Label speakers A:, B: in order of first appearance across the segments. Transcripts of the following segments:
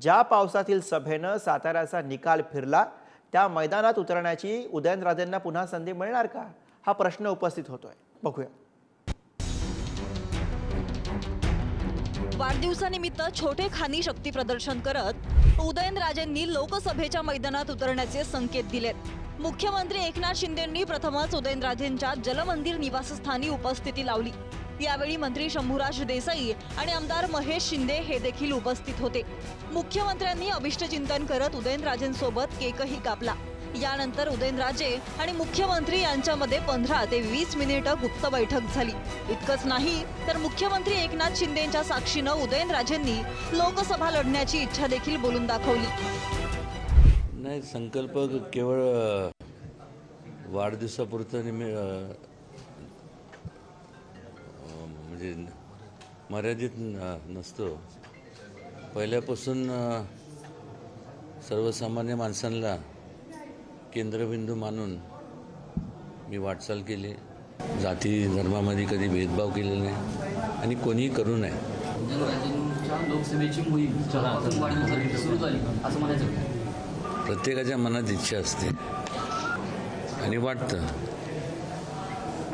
A: ज्या पावसातील सभेनं साताऱ्याचा निकाल फिरला त्या मैदानात उतरण्याची उदयनराजेंना पुन्हा संधी मिळणार का? हा प्रश्न उपस्थित होतोय. बघूया.
B: वाढदिवसानिमित्त छोटे खानी शक्ती प्रदर्शन करत उदयनराजेंनी लोकसभेच्या मैदानात उतरण्याचे संकेत दिलेत. मुख्यमंत्री एकनाथ शिंदेंनी प्रथमच उदयनराजेंच्या जलमंदिर निवासस्थानी उपस्थिती लावली. यावेळी मंत्री शंभूराज देसाई आणि आमदार महेश शिंदे हे देखील उपस्थित होते. मुख्यमंत्र्यांनी अभिष्टचिंतन करत उदयनराजेंसोबत केकही कापला. यानंतर उदयनराजे आणि मुख्यमंत्री यांच्यामध्ये पंधरा ते वीस मिनिटं गुप्त बैठक झाली. इतकंच नाही तर मुख्यमंत्री एकनाथ शिंदेच्या साक्षीनं उदयनराजेंनी लोकसभा लढण्याची इच्छा देखील बोलून दाखवली.
C: नाही संकल्प केवळ वाढदिवसापुरतं म्हणजे मर्यादित न- नसतो. पहिल्यापासून सर्वसामान्य माणसांना केंद्रबिंदू मानून मी वाटचाल केली. जाती धर्मामध्ये कधी भेदभाव केलेला नाही आणि कोणीही करू नये.
D: लोकसभेची म्हणायचं
C: प्रत्येकाच्या मनात इच्छा असते. आणि वाटतं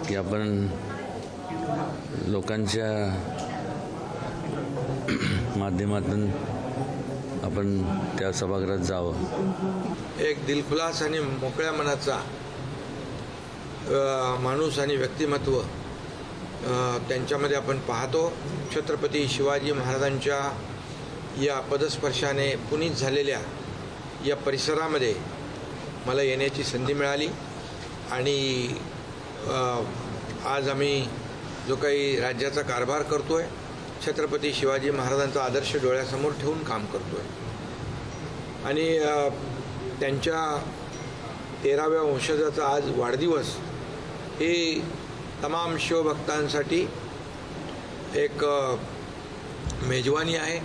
C: की आपण लोकांच्या माध्यमातून आपण त्या सभागृहात जावं.
E: एक दिलखुलास आणि मोकळ्या मनाचा माणूस आणि व्यक्तिमत्व त्यांच्यामध्ये आपण पाहतो. छत्रपती शिवाजी महाराजांच्या या पदस्पर्शाने पुनीत झालेल्या या परिसरामध्ये मला येण्याची संधी मिळाली. आणि आज आम्ही जो काही राज्याचा कारभार करतो आहे छत्रपती शिवाजी महाराजांचा आदर्श डोळ्यासमोर ठेवून काम करतो आहे आणि त्यांच्या तेराव्या वंशजाचा आज वाढदिवस हे तमाम शिवभक्तांसाठी एक मेजवानी आहे.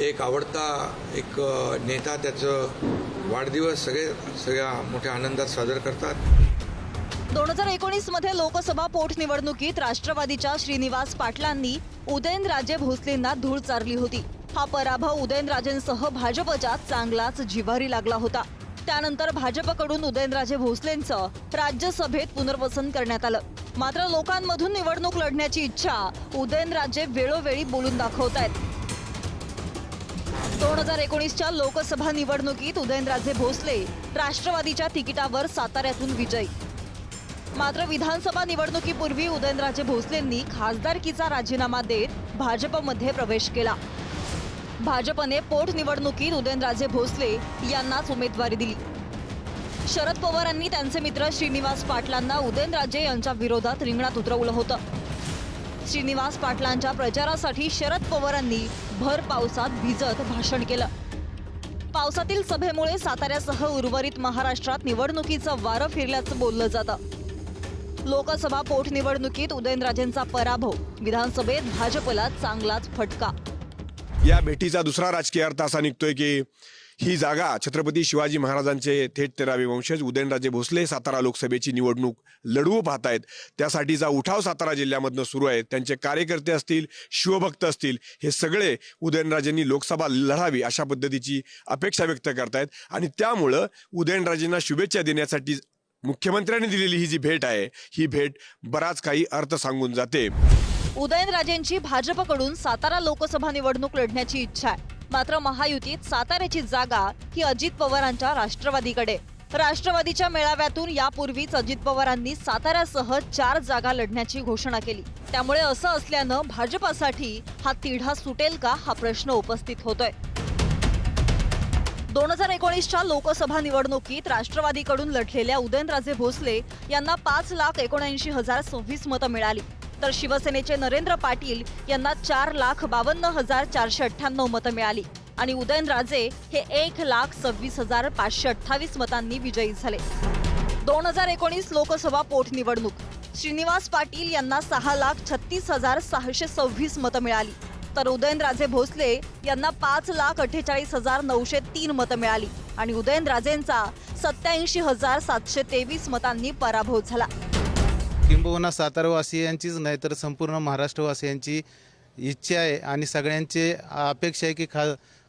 E: एक आवडता एक नेता त्याचं वाढदिवस सगळे सगळ्या मोठ्या आनंदात साजर करतात.
B: दोन हजार एकोणीसमध्ये लोकसभा पोटनिवडणुकीत राष्ट्रवादीच्या श्रीनिवास पाटलांनी उदयनराजे भोसलेंना धूळ चारली होती. हा पराभव उदयनराजेंसह भाजपच्या चांगलाच जिव्हारी लागला होता. त्यानंतर भाजपकडून उदयनराजे भोसलेंचं राज्यसभेत पुनर्वसन करण्यात आलं. मात्र लोकांमधून निवडणूक लढण्याची इच्छा उदयनराजे वेळोवेळी बोलून दाखवतायत दोन हजार एकोणीसच्या लोकसभा निवडणुकीत उदयनराजे भोसले राष्ट्रवादीच्या तिकिटावर साताऱ्यातून विजयी. मात्र विधानसभा निवडणुकीपूर्वी उदयनराजे भोसलेंनी खासदारकीचा राजीनामा देत भाजपमध्ये प्रवेश केला. भाजपने पोटनिवडणुकीत उदयनराजे भोसले यांनाच उमेदवारी दिली. शरद पवारांनी त्यांचे मित्र श्रीनिवास पाटलांना उदयनराजे यांच्या विरोधात रिंगणात उतरवलं होतं. श्रीनिवास पाटलांच्या प्रचारासाठी शरद पवारांनी भर पावसात भिजत भाषण केलं. पावसातील सभेमुळे साताऱ्यासह उर्वरित महाराष्ट्रात निवडणुकीचं वारं फिरल्याचं बोललं जातं. लोकसभा पोटनिवडणुकीत उदयनराजेंचा पराभव. विधानसभेत भाजपला चांगलाच फटका.
F: या भेटीचा दुसरा राजकीय अर्थ असा निघतोय की ही जागा छत्रपती शिवाजी महाराजांचे थेट तेरावे वंशज उदयनराजे भोसले सातारा लोकसभेची निवडणूक लढवू पाहतायत. त्यासाठीचा उठाव सातारा जिल्ह्यामधनं सुरू आहे त्यांचे कार्यकर्ते असतील शिवभक्त असतील हे सगळे उदयनराजेंनी लोकसभा लढावी अशा पद्धतीची अपेक्षा व्यक्त करतायत. आणि त्यामुळं उदयनराजेंना शुभेच्छा देण्यासाठी मुख्यमंत्र्यांनी दिलेली ही जी भेट आहे ही भेट बराच काही अर्थ सांगून जाते.
B: उदयनराजेंची भाजपकडून सातारा लोकसभा निवडणूक लढण्याची इच्छा आहे. मात्र महायुतीत साताऱ्याची जागा ही अजित पवारांच्या राष्ट्रवादीकडे. राष्ट्रवादीच्या मेळाव्यातून यापूर्वीच अजित पवारांनी साताऱ्यासह चार जागा लढण्याची घोषणा केली. त्यामुळे असं असल्यानं भाजपासाठी हा तिढा सुटेल का हा प्रश्न उपस्थित होतोय. दोन हजार एकोणीसच्या लोकसभा निवडणुकीत राष्ट्रवादीकडून लढलेल्या उदयनराजे भोसले यांना पाच लाख एकोणऐंशी हजार सव्वीस मतं मिळाली. तर शिवसेनेचे नरेंद्र पाटील यांना चार लाख बावन्न हजार चारशे अठ्ठ्याण्णव मतं मिळाली. आणि उदयनराजे हे एक लाख सव्वीस हजार पाचशे अठ्ठावीस मतांनी विजयी झाले. दोन हजार एकोणीस लोकसभा पोटनिवडणूक. श्रीनिवास पाटील यांना सहा लाख छत्तीस हजार सहाशे सव्वीस मतं मिळाली. तर उदयनराजे भोसले यांना पाच लाख अठ्ठेचाळीस हजार नऊशे तीन मतं मिळाली. आणि उदयनराजेंचा सत्याऐंशी हजार सातशे तेवीस मतांनी पराभव झाला.
G: किंबहुना सातारावासियांचीच नाही तर संपूर्ण महाराष्ट्रवासियांची इच्छा आहे आणि सगळ्यांची अपेक्षा आहे की खा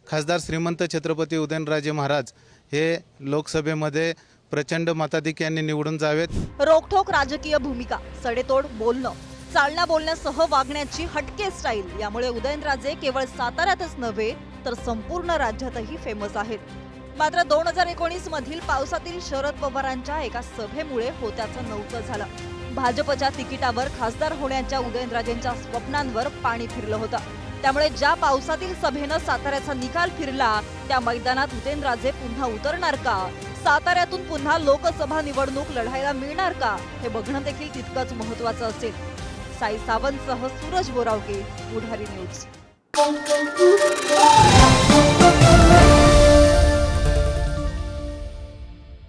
G: खासदार श्रीमंत छत्रपती उदयनराजे महाराज हे लोकसभेमध्ये प्रचंड मताधिक्याने निवडून जावेत.
B: रोखोक राजकीय भूमिका सडेतोड बोलणं. चालण्या बोलण्यासह वागण्याची हटके स्टाईल. यामुळे उदयनराजे केवळ साताऱ्यातच नव्हे तर संपूर्ण राज्यातही फेमस आहेत. मात्र दोन हजार एकोणीस मधील पावसातील शरद पवारांच्या एका सभेमुळे होत्याचं नव्हतं झालं. भाजपच्या तिकिटावर खासदार होण्याच्या उदयनराजेंच्या स्वप्नांवर पाणी फिरलं होतं. त्यामुळे ज्या पावसातील सभेनं साताऱ्याचा निकाल फिरला त्या मैदानात उदयनराजे पुन्हा उतरणार का? साताऱ्यातून पुन्हा लोकसभा निवडणूक लढायला मिळणार का? हे बघणं देखील तितकंच महत्वाचं असेल. साई सावंतसह सूरज बोरावके पुढारी न्यूज.